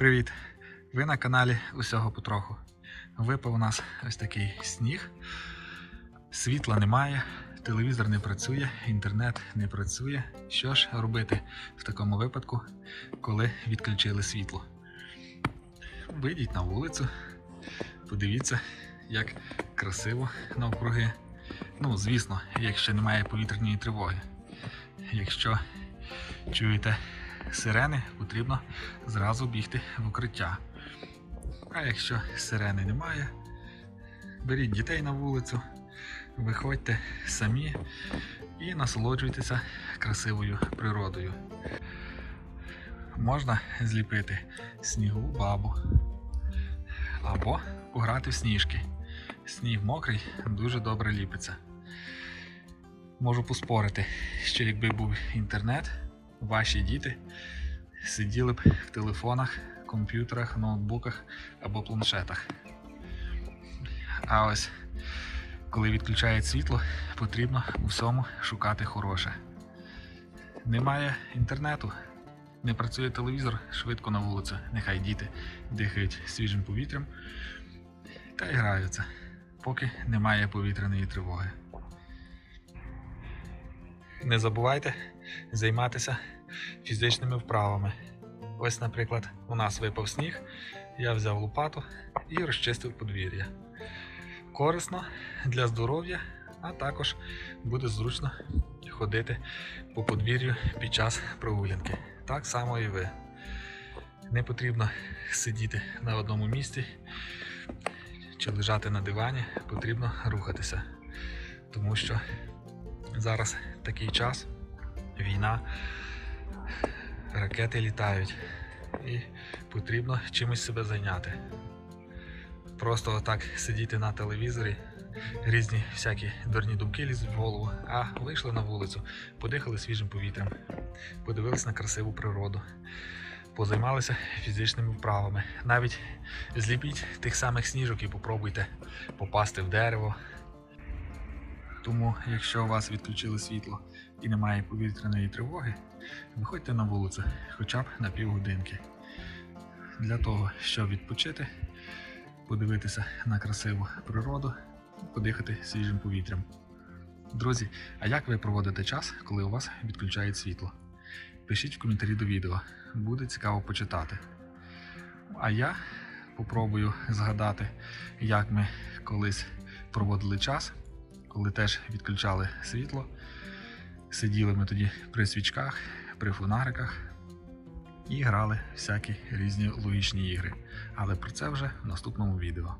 Привіт! Ви на каналі Усього Потроху. Випав у нас ось такий сніг. Світла немає, телевізор не працює, інтернет не працює. Що ж робити в такому випадку, коли відключили світло? Вийдіть на вулицю, подивіться, як красиво навкруги. Ну, звісно, якщо немає повітряної тривоги. Якщо чуєте сирени, потрібно зразу бігти в укриття. А якщо сирени немає, беріть дітей на вулицю, виходьте самі і насолоджуйтеся красивою природою. Можна зліпити снігову бабу або пограти в сніжки. Сніг мокрий, дуже добре ліпиться. Можу поспорити, що якби був інтернет, ваші діти сиділи б в телефонах, комп'ютерах, ноутбуках або планшетах. А ось коли відключають світло, потрібно у всьому шукати хороше. Немає інтернету, не працює телевізор, швидко на вулицю. Нехай діти дихають свіжим повітрям та й граються, поки немає повітряної тривоги. Не забувайте займатися фізичними вправами. Ось, наприклад, у нас випав сніг, я взяв лопату і розчистив подвір'я. Корисно для здоров'я, а також буде зручно ходити по подвір'ю під час прогулянки. Так само і ви. Не потрібно сидіти на одному місці чи лежати на дивані, потрібно рухатися. Тому що зараз такий час, війна, ракети літають і потрібно чимось себе зайняти. Просто отак сидіти на телевізорі, різні всякі дурні думки лізуть в голову, а вийшли на вулицю, подихали свіжим повітрям, подивилися на красиву природу, позаймалися фізичними вправами. Навіть зліпіть тих самих сніжок і попробуйте попасти в дерево. Тому, якщо у вас відключили світло і немає повітряної тривоги, виходьте на вулицю хоча б на півгодинки. Для того, щоб відпочити, подивитися на красиву природу, подихати свіжим повітрям. Друзі, а як ви проводите час, коли у вас відключають світло? Пишіть в коментарі до відео, буде цікаво почитати. А я попробую згадати, як ми колись проводили час, коли теж відключали світло. Сиділи ми тоді при свічках, при фонариках і грали всякі різні логічні ігри. Але про це вже в наступному відео.